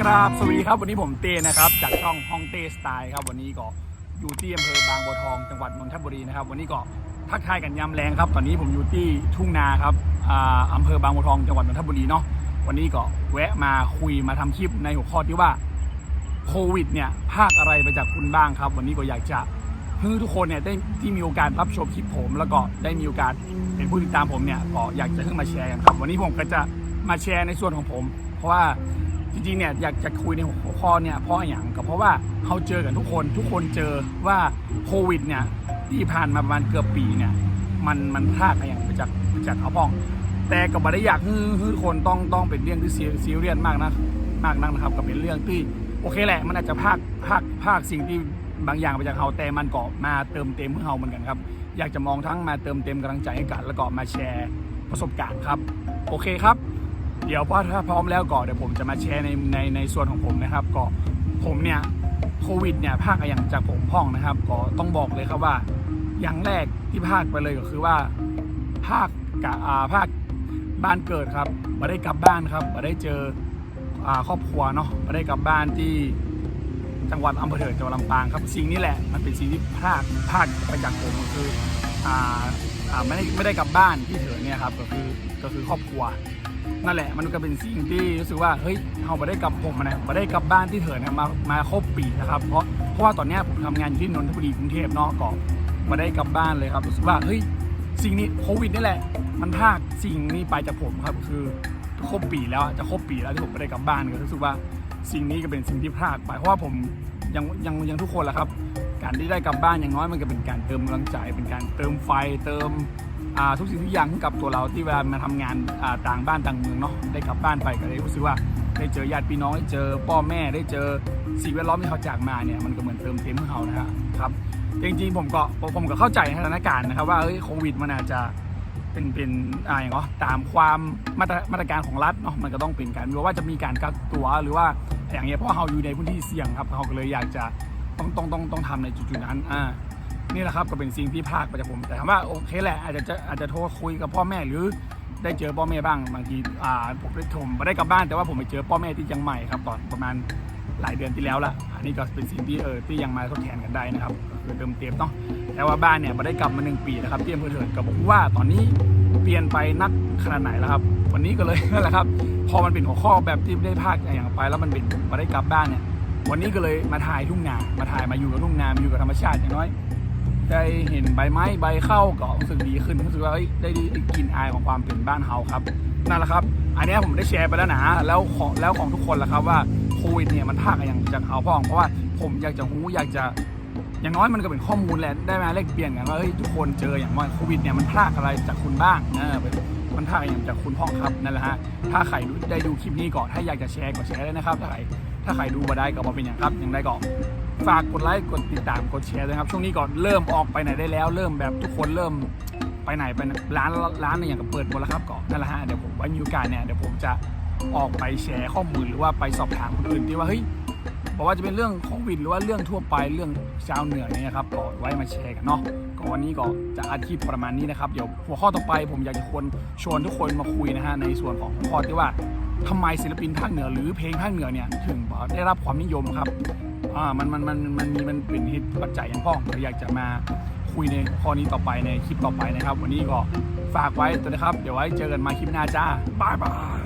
ครับสวัสดีครับ วันนี้ผมเต้นะครับ จากช่องห้องเต้สไตล์ครับ วันนี้ก็อยู่ที่อำเภอบางบัวทองจังหวัดนนทบุรีนะครับ วันนี้ก็ทักทายกันยามแรงครับ ตอนนี้ผมอยู่ที่ทุ่งนาครับอำเภอบางบัวทองจังหวัดนนทบุรีเนาะวันนี้ก็แวะมาคุยมาทำคลิปในหัวข้อที่ว่าโควิดเนี่ยภาคอะไรไปจากคุณบ้างครับ วันนี้ก็อยากจะให้ทุกคนเนี่ยได้ที่มีโอกาสรับชมคลิปผม แล้วก็ได้มีโอกาสเป็นผู้ติดตามผมเนี่ยก็อยากจะให้มาแชร์กันครับ วันนี้ผมก็จะมาแชร์ในส่วนของผม เพราะว่า ริงๆเนี่ยอยากจะคุยในหัวข้อเนี่ยเพราะอย่างก็เพราะว่าเขาเจอกันทุกคนทุกคนเจอว่าโควิดเนี่ยที่ผ่านมาประมาณเกือบปีเนี่ยมันมันพลาดไปอย่างไปจากไปจากเขาพ้อง แต่ก็ไม่ได้อยากให้ให้ทุกคนต้องต้องเป็นเรื่องที่ซีเรียสมากนะมากนักนะครับก็เป็นเรื่องที่โอเคแหละ มันอาจจะภาคภาคภาคสิ่งที่บางอย่างไปจากเขาแต่มันก็มาเติมเต็มให้เราเหมือนกันครับอยากจะมองทั้งมาเติมเต็มกำลังใจให้กันแล้วก็มาแชร์ประสบการณ์ครับ โอเคครับ เดี๋ยวพอถ้าพร้อมแล้วก็เดี๋ยวผมจะมาแชร์ในในในส่วนของผมนะครับ ก็ผมเนี่ยโควิดเนี่ยภาคอย่างจากผมพ่องนะครับ ก็ต้องบอกเลยครับว่า อย่างแรกที่ภาคไปเลยก็คือว่าภาคกะอาภาคบ้านเกิดครับมาได้กลับบ้านครับมาได้เจออาครอบครัวเนาะมาได้กลับบ้านที่จังหวัดอำเภอเถิดจังหวัดลำปางครับสิ่งนี้แหละมันเป็นสิ่งที่ภาคภาคไปจากผมก็คืออ่าอ่าไม่ได้ไม่ได้กลับบ้านที่เถิดเนี่ยครับก็คือก็คือครอบครัว นั่นแหละมันก็เป็นสิ่งที่รู้สึกว่าเฮ้ยเราไม่ได้กลับผมนะไม่ได้กลับบ้านที่เถิดนะมามาครบปีนะครับเพราะเพราะว่าตอนนี้ผมทำงานอยู่ที่นนทบุรีกรุงเทพนาะก็ไมาได้กลับบ้านเลยครับรู้สึกว่าเฮ้ยสิ่งนี้โควิดนี่แหละ มันพากสิ่งนี้ไปจากผมครับคือครบปีแล้วจะครบปีแล้วที่ผมไม่ได้กลับบ้านก็รู้สึกว่าสิ่งนี้ก็เป็นสิ่งที่พลาดไปเพราะว่าผมยังยังยังทุกคนแหละครับ การที่ได้กลับบ้านอย่างน้อยมันก็เป็นการเติมกำลังใจเป็นการเติมไฟเติม ทุกสิ่งทุกอย่างให้กับตัวเราที่เวลามาทำงานต่างบ้านต่างเมืองเนาะได้กลับบ้านไปก็เลยรู้สึกว่าได้เจอญาติพี่น้องได้เจอพ่อแม่ได้เจอสิ่งแวดล้อมที่เขาจากมาเนี่ยมันก็เหมือนเติมเต็มให้เขานะครับครับจริงๆผมก็ผมก็เข้าใจสถานการณ์นะครับว่าเอ้ยโควิดมันอาจจะเป็นเป็นอ่าอย่างก็ตามความมาตรมาตรการของรัฐเนาะมันก็ต้องเป็นการหรือว่าจะมีการกักตัวหรือว่าอย่างเงี้ยเพราะเราอยู่ในพื้นที่เสี่ยงครับเขาก็เลยอยากจะต้องต้องต้องต้องทำในจุดๆนั้นอ่า นี่แหละครับก็เป็นสิ่งที่พลาดไปจากผม แต่ถามว่าโอเคแหละอาจจะอาจจะโทรคุยกับพ่อแม่หรือได้เจอพ่อแม่บ้างบางทีอ่าผมได้ผมไม่ได้กลับบ้านแต่ว่าผมไปเจอพ่อแม่ที่เชียังใหม่ครับตอนประมาณหลายเดือนที่แล้วละอันนี้ก็เป็นสิ่งที่เออที่ยังมาทดแทนกันได้นะครับก็คือเติมเต็มเนาะแต่ว่าบ้านเนี่ยม่ได้กลับมาหนึ่งปีนะครับที่อำเภอเถิดก็บอกว่าตอนนี้เปลี่ยนไปนักขนาดไหนแล้วครับ วันนี้ก็เลยนั่นแหละครับ พอมันเป็นหัวข้อแบบที่ได้ภาคอย่างไป แล้วมันเป็นมาได้กลับบ้านเนี่ยวันนี้ก็เลยมาถ่ายทุ่งนามาถ่ายมาอยู่กับทุ่งนามาอยู่กับธรรมชาติอย่างน้อย ได้เห็นใบไม้ใบเข้าก็รู้สึกดีขึ้นรู้สึกว่าได้ได้กลิ่นอายของความเป็นบ้านเฮาครับนั่นแหละครับ อันนี้ผมได้แชร์ไปแล้วนะแล้วของแล้วของทุกคนแหละครับว่าโควิดเนี่ยมันภาคอย่างจากเฮาพ่องเพราะว่าผมอยากจะรู้อยากจะอย่างน้อยมันก็เป็นข้อมูลแหละได้มาแลกเปลี่ยนกันว่าเฮ้ยทุกคนเจออย่างว่าโควิดเนี่ยมันพลากอะไรจากคุณบ้างเออมันพลากอย่างจากคุณพ่อครับนั่นแหละฮะถ้าใครได้ดูคลิปนี้ก่อนถ้าอยากจะแชร์ก็แชร์ได้นะครับถ้าใครถ้าใครดูมาได้ก็มาเป็นอย่างครับอย่างไรก็ ฝากกดไลค์กดติดตามกดแชร์ด้วยครับ ช่วงนี้ก่อนเริ่มออกไปไหนได้แล้ว เริ่มแบบทุกคนเริ่มไปไหนไปร้านร้านเนี่ยอย่างกับเปิดหมดแล้วครับก่อนนั่นแหละฮะเดี๋ยวผมไว้มีโอกาสเนี่ยเดี๋ยวผมจะออกไปแชร์ข้อมูลหรือว่าไปสอบถามคนอื่นที่ว่าเฮ้ยบอกว่าจะเป็นเรื่องโควิดหรือว่าเรื่องทั่วไปเรื่องชาวเหนือเนี่ยครับก็ไว้มาแชร์กันเนาะก็วันนี้ก็จะอาทิตย์ประมาณนี้นะครับเดี๋ยวหัวข้อต่อไปผมอยากจะควรชวนทุกคนมาคุยนะฮะในส่วนของหัวข้อที่ว่าทำไมศิลปินภาคเหนือหรือเพลงภาคเหนือเนี่ยถึงได้รับความนิยมครับ อ่ามันมันมันมันมีมันเป็นเหตุปัจจัยอย่างพ่องเราอยากจะมาคุยในข้อนี้ต่อไปในคลิปต่อไปนะครับ วันนี้ก็ฝากไว้ตัวนะครับ เดี๋ยวไว้เจอกันมาคลิปหน้าจ้าบายบาย